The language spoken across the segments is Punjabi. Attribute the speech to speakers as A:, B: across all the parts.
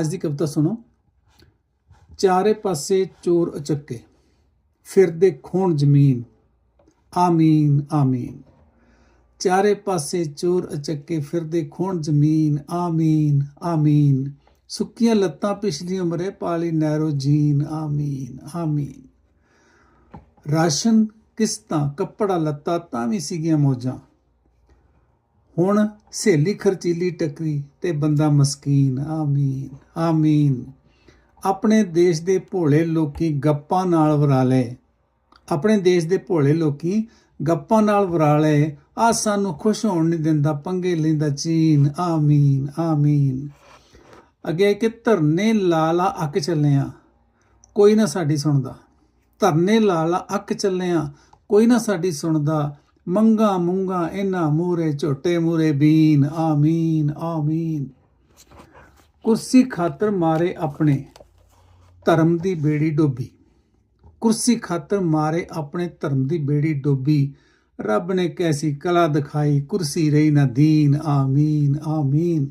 A: ਅੱਜ ਦੀ ਕਵਿਤਾ ਸੁਣੋ। ਚਾਰੇ ਪਾਸੇ ਚੋਰ ਅਚੱਕੇ, ਫਿਰਦੇ ਖੋਣ ਜ਼ਮੀਨ। ਆਮੀਨ ਆਮੀਨ। ਚਾਰੇ ਪਾਸੇ ਚੋਰ ਅਚੱਕੇ, ਫਿਰਦੇ ਖੋਣ ਜ਼ਮੀਨ। ਆਮੀਨ ਆਮੀਨ। ਸੁੱਕੀਆਂ ਲੱਤਾਂ ਪਿਛਲੀ ਉਮਰੇ ਪਾਲੀ ਨੈਰੋ ਜੀਨ। ਆਮੀਨ ਆਮੀਨ। ਰਾਸ਼ਨ ਕਿਸ਼ਤਾਂ ਕੱਪੜਾ ਲੱਤਾ ਤਾਂ ਵੀ ਸੀਗੀਆਂ ਮੌਜਾਂ। ਹੁਣ ਸਹੇਲੀ ਖਰਚੀਲੀ ਟੱਕਰੀ ਤੇ ਬੰਦਾ ਮਸਕੀਨ, ਆਮੀਨ ਆਮੀਨ। ਆਪਣੇ ਦੇਸ਼ ਦੇ ਭੋਲੇ ਲੋਕੀ ਗੱਪਾਂ ਨਾਲ ਵਰਾਲੇ ਆਪਣੇ ਦੇਸ਼ ਦੇ ਭੋਲੇ ਲੋਕੀ ਗੱਪਾਂ ਨਾਲ ਵਰਾਲੇ ਆ ਸਾਨੂੰ ਖੁਸ਼ ਹੋਣ ਨਹੀਂ ਦਿੰਦਾ, ਪੰਗੇ ਲੈਂਦਾ ਚੀਨ, ਆਮੀਨ ਆਮੀਨ। ਅੱਗੇ ਕਿ ਧਰਨੇ ਲਾਲਾ ਅੱਕ ਚੱਲਿਆ, ਕੋਈ ਨਾ ਸਾਡੀ ਸੁਣਦਾ। ਧਰਨੇ ਲਾਲਾ ਅੱਕ ਚੱਲਿਆ, ਕੋਈ ਨਾ ਸਾਡੀ ਸੁਣਦਾ। ਮੰਗਾ ਮੁੰਗਾ ਇਹਨਾਂ ਮੂਰੇ ਝੋਟੇ ਮੂਰੇ ਬੀਨ, ਆਮੀਨ ਆਮੀਨ। ਕੁਰਸੀ ਖਾਤਰ ਮਾਰੇ ਆਪਣੇ ਧਰਮ ਦੀ ਬੇੜੀ ਡੋਬੀ। ਕੁਰਸੀ ਖਾਤਰ ਮਾਰੇ ਆਪਣੇ ਧਰਮ ਦੀ ਬੇੜੀ ਡੋਬੀ। ਰੱਬ ਨੇ ਕੈਸੀ ਕਲਾ ਦਿਖਾਈ, ਕੁਰਸੀ ਰਹੀ ਨਾ ਦੀਨ, ਆਮੀਨ ਆਮੀਨ।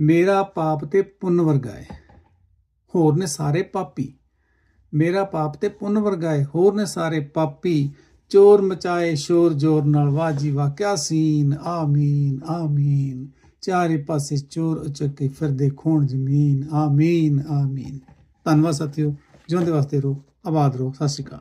A: ਮੇਰਾ ਪਾਪ ਤੇ ਪੁੰਨ ਵਰਗਾਏ ਹੋਰ ਨੇ ਸਾਰੇ ਪਾਪੀ। ਮੇਰਾ ਪਾਪ ਤੇ ਪੁੰਨ ਵਰਗਾਏ ਹੋਰ ਨੇ ਸਾਰੇ ਪਾਪੀ। ਚੋਰ ਮਚਾਏ ਸ਼ੋਰ ਜੋਰ ਨਾਲ ਵਾਜੀ ਵਾਕਿਆ ਵਾਹ ਕਿਆ ਸੀਨ, ਆਮੀਨ ਆਮੀਨ। ਚਾਰੇ ਪਾਸੇ ਚੋਰ ਉਚਕੇ ਫਿਰਦੇ ਖੋਣ ਜ਼ਮੀਨ, ਆਮੀਨ ਆਮੀਨ। ਧੰਨਵਾਦ ਸਾਥੀਓ, ਜਿਉਂਦੇ ਵਾਸਤੇ ਰਹੋ, ਆਬਾਦ ਰਹੋ। ਸਤਿ ਸ਼੍ਰੀ ਅਕਾਲ।